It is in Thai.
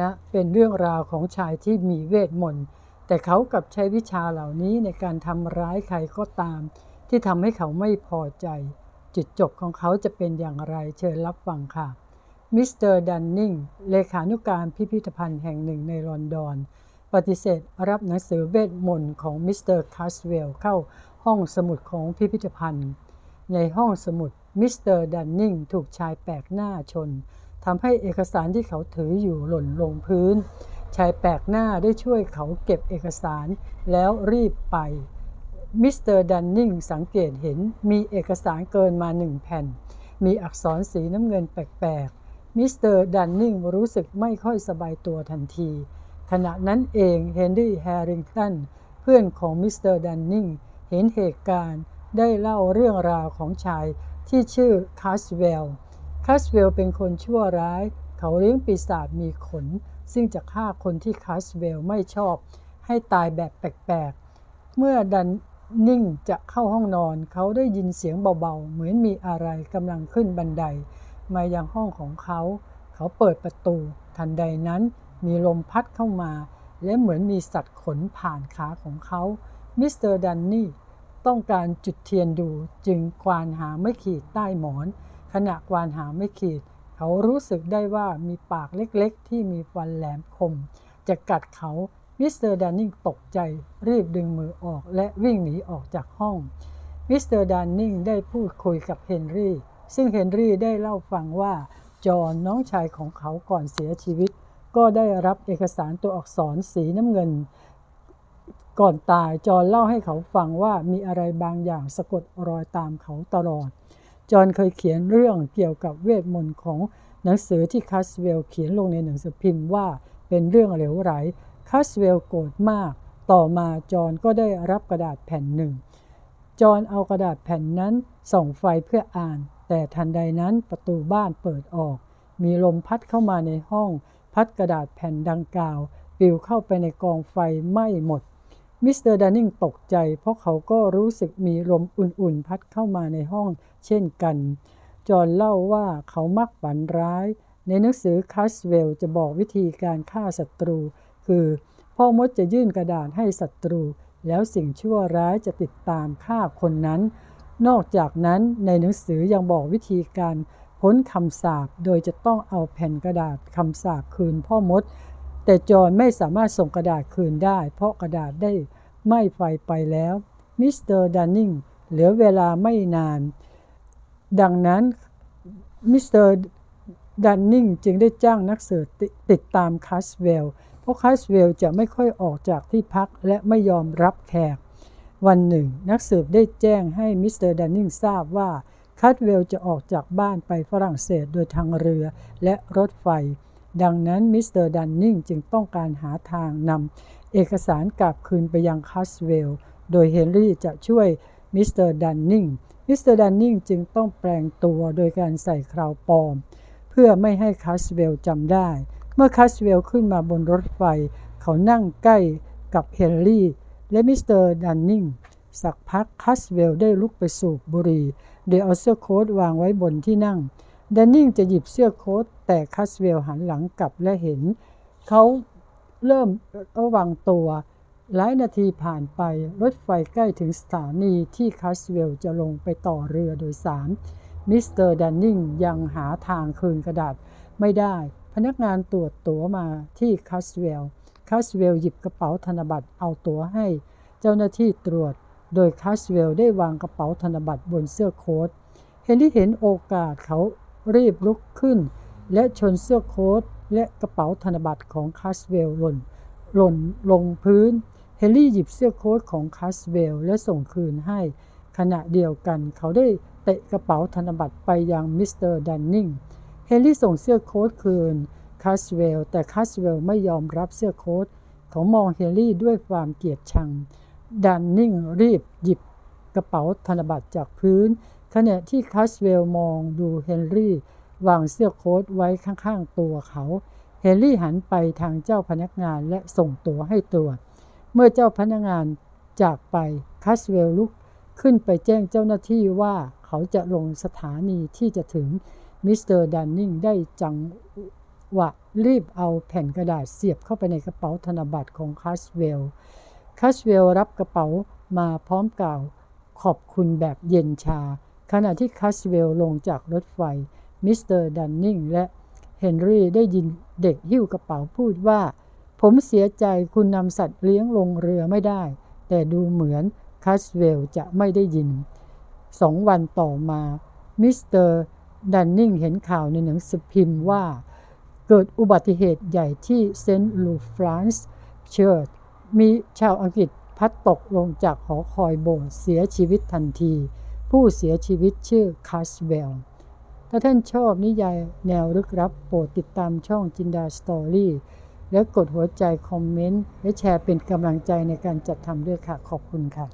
นะเป็นเรื่องราวของชายที่มีเวทมนต์ แต่เขากับใช้วิชาเหล่านี้ในการทำร้ายใครก็ตาม ที่ทำให้เขาไม่พอใจ จุดจบของเขาจะเป็นอย่างไรเชิญรับฟังค่ะมิสเตอร์ดันนิงเลขานุการพิพิธภัณฑ์แห่งหนึ่งในลอนดอน ปฏิเสธรับหนังสือเวทมนต์ของมิสเตอร์คาสเวลเข้าห้องสมุดของพิพิธภัณฑ์ ในห้องสมุดมิสเตอร์ดันนิงถูกชายแปลกหน้าชน ทำให้เอกสารที่เขาถืออยู่หล่นลงพื้น ชายแปลกหน้าได้ช่วยเขาเก็บเอกสารแล้วรีบไป มิสเตอร์ดันนิงสังเกตเห็นมีเอกสารเกินมาหนึ่งแผ่น มีอักษรสีน้ำเงินแปลกๆ มิสเตอร์ดันนิงรู้สึกไม่ค่อยสบายตัวทันที ขณะนั้นเองเฮนรี่แฮริงตันเพื่อนของมิสเตอร์ดันนิงเห็นเหตุการณ์ได้เล่าเรื่องราวของชายที่ชื่อคาสเวล คาสเวลเป็นคนชั่วร้าย เขาเลี้ยงปีศาจมีขน ซึ่งจะฆ่าคนที่คาสเวลไม่ชอบ ให้ตายแบบแปลกๆ เมื่อดันนิ่งจะเข้าห้องนอน เขาได้ยินเสียงเบาๆ เหมือนมีอะไรกำลังขึ้นบันได มายังห้องของเขา เขาเปิดประตู ทันใดนั้นมีลมพัดเข้ามา และเหมือนมีสัตว์ขนผ่านขาของเขา มิสเตอร์ดันนี่ต้องการจุดเทียนดูจึงควานหาไม่ขีดใต้หมอน ขณะวานหาไม่ขีด เขารู้สึกได้ว่ามีปากเล็กๆ ที่มีฟันแหลมคม จะกัดเขามิสเตอร์ดานนิงตกใจรีบดึงมือออกและวิ่งหนีออกจากห้อง มิสเตอร์ดานนิงได้พูดคุยกับเฮนรี่ ซึ่งเฮนรี่ได้เล่าฟังว่า จอห์นน้องชายของเขาก่อนเสียชีวิต ก็ได้รับเอกสารตัวอักษรสีน้ำเงิน ก่อนตายจอห์นเล่าให้เขาฟังว่ามีอะไรบางอย่างสะกดรอยตามเขาตลอด จอห์นเคยเขียนเรื่องเกี่ยวกับเวทมนต์ของหนังสือที่คัสเวลเขียนลงในหนังสือพิมพ์ว่าเป็นเรื่องเหลวไหลคัสเวลโกรธมาก ต่อมาจอห์นก็ได้รับกระดาษแผ่นหนึ่ง จอห์นเอากระดาษแผ่นนั้นส่องไฟเพื่ออ่าน แต่ทันใดนั้นประตูบ้านเปิดออก มีลมพัดเข้ามาในห้อง พัดกระดาษแผ่นดังกล่าวปลิวเข้าไปในกองไฟไหม้หมด มิสเตอร์ดานิงตกใจ เพราะเขาก็รู้สึกมีลมอุ่นๆ พัดเข้ามาในห้องเช่นกัน จอห์นเล่าว่าเขามักฝันร้าย ในหนังสือคัสเวลจะบอกวิธีการฆ่าศัตรู คือพ่อมดจะยื่นกระดาษให้ศัตรู แล้วสิ่งชั่วร้ายจะติดตามฆ่าคนนั้น นอกจากนั้นในหนังสือยังบอกวิธีการพ้นคำสาปโดยจะต้องเอาแผ่นกระดาษคำสาปคืนพ่อมด แต่จอห์นไม่สามารถส่งกระดาษคืนได้ เพราะกระดาษได้ไหม้ไฟไปแล้ว มิสเตอร์ดันนิงเหลือเวลาไม่นาน ดังนั้นมิสเตอร์ดันนิงจึงได้จ้างนักสืบติดตามคัสเวล เพราะคาสเวลจะไม่ค่อยออกจากที่พักและไม่ยอมรับแขก วันหนึ่ง นักสืบได้แจ้งให้มิสเตอร์ดันนิงทราบว่าคาสเวลจะออกจากบ้านไปฝรั่งเศสโดยทางเรือและรถไฟ ดังนั้นมิสเตอร์ดันนิงจึงต้องการหาทางนำเอกสารกลับคืนไปยังคาสเวล โดยเฮนรี่จะช่วยมิสเตอร์ดันนิงมิสเตอร์ดันนิงจึงต้องแปลงตัวโดยการใส่คราวปลอม เพื่อไม่ให้คาสเวลจำได้ เมื่อคัสเวลขึ้นมาบนรถไฟ เขานั่งใกล้กับเฮนรี่และมิสเตอร์ดันนิงสักพักคัสเวลได้ลุกไปสูบบุหรี่โดยเอาเสื้อโค้ทวางไว้บนที่นั่ง ดนนิงจะหยิบเสื้อโค้ทแต่คัสเวลหันหลังกลับและเห็น เขาเริ่มระวังตัว หลายนาทีผ่านไปรถไฟใกล้ถึงสถานีที่คัสเวลจะลงไปต่อเรือโดยสารมิสเตอร์ดันนิงยังหาทางคืนกระดาษไม่ได้ พนักงานตรวจตั๋วมาที่คัสเวลคัสเวลหยิบกระเป๋าธนบัตรเอาตั๋วให้ เจ้าหน้าที่ตรวจ โดยคัสเวลได้วางกระเป๋าธนบัตรบนเสื้อโค้ทเฮนรี่เห็นโอกาสเขา รีบลุกขึ้น และชนเสื้อโค้ทและกระเป๋าธนบัตรของคัสเวลหล่นหล่นลงพื้น เฮนรี่หยิบเสื้อโค้ทของคัสเวลและส่งคืนให้ ขณะเดียวกันเขาได้เตะกระเป๋าธนบัตรไปยังมิสเตอร์ดันนิง เฮนรี่ส่งเสื้อโค้ทคืนคาสเวลแต่คาสเวลไม่ยอมรับเสื้อโค้ทเขามองเฮนรี่ด้วยความเกลียดชัง ดันนิงรีบหยิบกระเป๋าธนบัตรจากพื้น ขณะที่คาสเวลมองดูเฮนรี่วางเสื้อโค้ทไว้ข้างๆตัวเขา เฮนรี่หันไปทางเจ้าพนักงานและส่งตัวให้ตรวจ เมื่อเจ้าพนักงานจากไปคาสเวลลุกขึ้นไปแจ้งเจ้าหน้าที่ว่าเขาจะลงสถานีที่จะถึงมิสเตอร์ดันนิงได้จังหวะรีบเอาแผ่นกระดาษเสียบเข้าไปในกระเป๋าธนบัตรของคัสเวลคัสเวลรับกระเป๋ามาพร้อมกล่าวขอบคุณแบบเย็นชา ขณะที่คัสเวลลงจากรถไฟ มิสเตอร์ดันนิงและเฮนรี่ได้ยินเด็กหิ้วกระเป๋าพูดว่า ผมเสียใจคุณนำสัตว์เลี้ยงลงเรือไม่ได้ แต่ดูเหมือนคัสเวลจะไม่ได้ยินสองวันต่อมามิสเตอร์ดันนิงเห็นข่าวในหนังสือพิมพ์ว่า เกิดอุบัติเหตุใหญ่ที่เซนต์ลูฟรานซ์เชิร์ชมีชาวอังกฤษพัดตกลงจากหอคอยโบสถ์เสียชีวิตทันที ผู้เสียชีวิตชื่อคัสเวลถ้าท่านชอบนิยายแนวลึกลับโปรดติดตามช่องจินดาสตอรี่และกดหัวใจคอมเมนต์ และแชร์เป็นกำลังใจในการจัดทำด้วยค่ะ ขอบคุณค่ะ